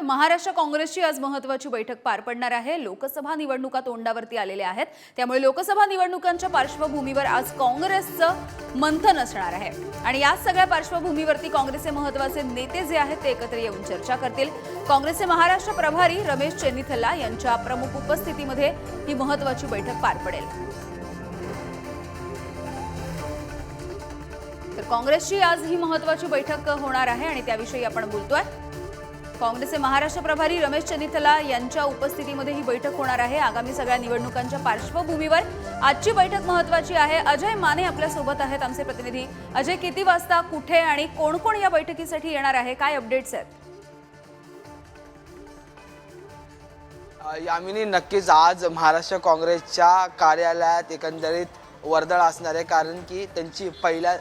पाहूयात महाराष्ट्र काँग्रेसची आज महत्वाची बैठक पार पडणार आहे. लोकसभा निवडणुका तोंडावरती आलेल्या आहेत. त्यामुळे लोकसभा निवडणुकांच्या पार्श्वभूमीवर आज काँग्रेसचं मंथन असणार आहे. आणि या सगळ्या पार्श्वभूमीवरती काँग्रेसचे महत्त्वाचे नेते जे आहेत ते एकत्र येऊन चर्चा करतील. काँग्रेसचे महाराष्ट्र प्रभारी रमेश चेन्निथल्ला यांच्या प्रमुख उपस्थितीमध्ये ही महत्वाची बैठक पार पडेल. तर काँग्रेसची आज ही महत्वाची बैठक होणार आहे आणि त्याविषयी आपण बोलतोय. काँग्रेसचे महाराष्ट्र प्रभारी रमेश चनिथला यांच्या उपस्थितीमध्ये ही बैठक होणार आहे. आगामी सगळ्या निवडणुकांच्या पार्श्वभूमीवर आजची बैठक महत्वाची आहे. अजय माने आपल्यासोबत आहेत आमचे प्रतिनिधी. अजय किती वाजता कुठे आणि कोण कोण या बैठकीसाठी येणार आहे? काय अपडेट्स आहेत? यामिनी नक्कीच आज महाराष्ट्र काँग्रेसच्या कार्यालयात एकंदरीत वर्दळ असणार आहे. कारण की त्यांची पहिल्या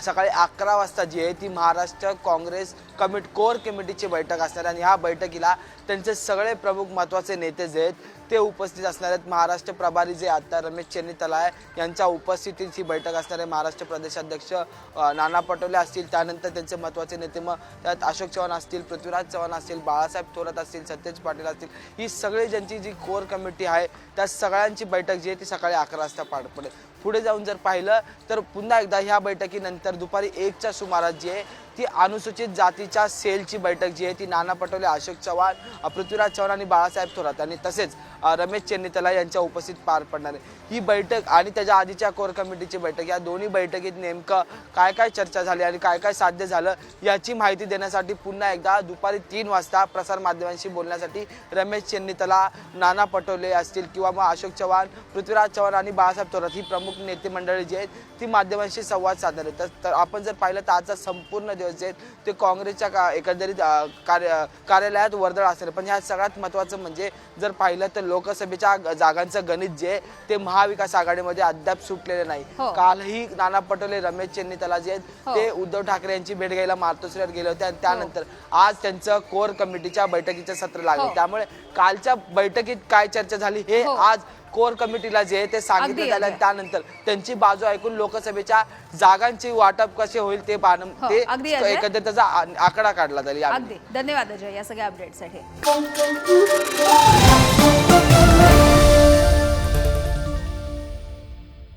सकाळी अकरा वाजता जी आहे ती महाराष्ट्र काँग्रेस कमिट कोर कमिटीची बैठक असणार आहे. आणि ह्या बैठकीला त्यांचे सगळे प्रमुख महत्त्वाचे नेते जे आहेत ते उपस्थित असणार आहेत. महाराष्ट्र प्रभारी जे आता रमेश चेन्नीतला आहे यांच्या उपस्थितीत ही बैठक असणार आहे. महाराष्ट्र प्रदेशाध्यक्ष नाना पटोले असतील. त्यानंतर त्यांचे महत्त्वाचे नेते मग त्यात अशोक चव्हाण असतील पृथ्वीराज चव्हाण असतील बाळासाहेब थोरात असतील सतेज पाटील असतील. ही सगळी ज्यांची जी कोर कमिटी आहे त्या सगळ्यांची बैठक जी आहे ती सकाळी अकरा वाजता पार पडेल. पुढे जाऊन जर पाहिलं तर पुन्हा एकदा ह्या बैठकीनंतर दुपारी एकच्या सुमारास जे आहे ती अनुसूचित जातीच्या सेलची बैठक जी आहे ती नाना पटोले अशोक चव्हाण पृथ्वीराज चव्हाण आणि बाळासाहेब थोरात आणि तसेच रमेश चेन्नीतला यांच्या उपस्थित पार पडणार आहे. ही बैठक आणि त्याच्या आधीच्या कोर कमिटीची बैठक या दोन्ही बैठकीत नेमकं काय काय चर्चा झाली आणि काय काय साध्य झालं याची माहिती देण्यासाठी पुन्हा एकदा दुपारी तीन वाजता प्रसारमाध्यमांशी बोलण्यासाठी रमेश चेन्नीतला नाना पटोले असतील किंवा मग अशोक चव्हाण पृथ्वीराज चव्हाण आणि बाळासाहेब थोरात ही प्रमुख नेते मंडळी जी आहेत ती माध्यमांशी संवाद साधणार आहेत. तर- तर आपण जर पाहिलं तर आजचा संपूर्ण दिवस जे आहेत ते काँग्रेसच्या का एकंदरीत कार्य कार्यालयात वर्दळ आहे. पण ह्यात सगळ्यात महत्त्वाचं म्हणजे जर पाहिलं तर लोकसभेच्या जागांचं गणित जे ते महाविकास आघाडीमध्ये अद्याप सुटलेले नाही हो. कालही नाना पटोले रमेश चेन्नीतला जे आहेत हो. ते उद्धव ठाकरे यांची भेट घ्यायला मातोश्रीवर गेले होते आणि त्यानंतर आज त्यांचं कोर कमिटीच्या बैठकीचं सत्र लागलं हो. त्यामुळे कालच्या बैठकीत काय चर्चा झाली हे हो. आज कोर कमिटीला जे आहे ते सांगितलं झालं आणि. त्यानंतर त्यांची बाजू ऐकून लोकसभेच्या जागांची वाटप कसे होईल ते पाहणं हो. एकंदर त्याचा आकडा काढला जाईल धन्यवाद अजय या सगळ्या अपडेटसाठी